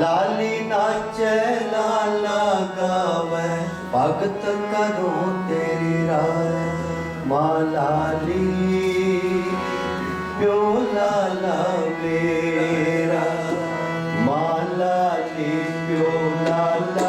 लाली नाचे लाला गावे। भगत करूँ तेरी राय माँ लाली, प्यो लाला मेरा। माँ लाली, प्यो लाला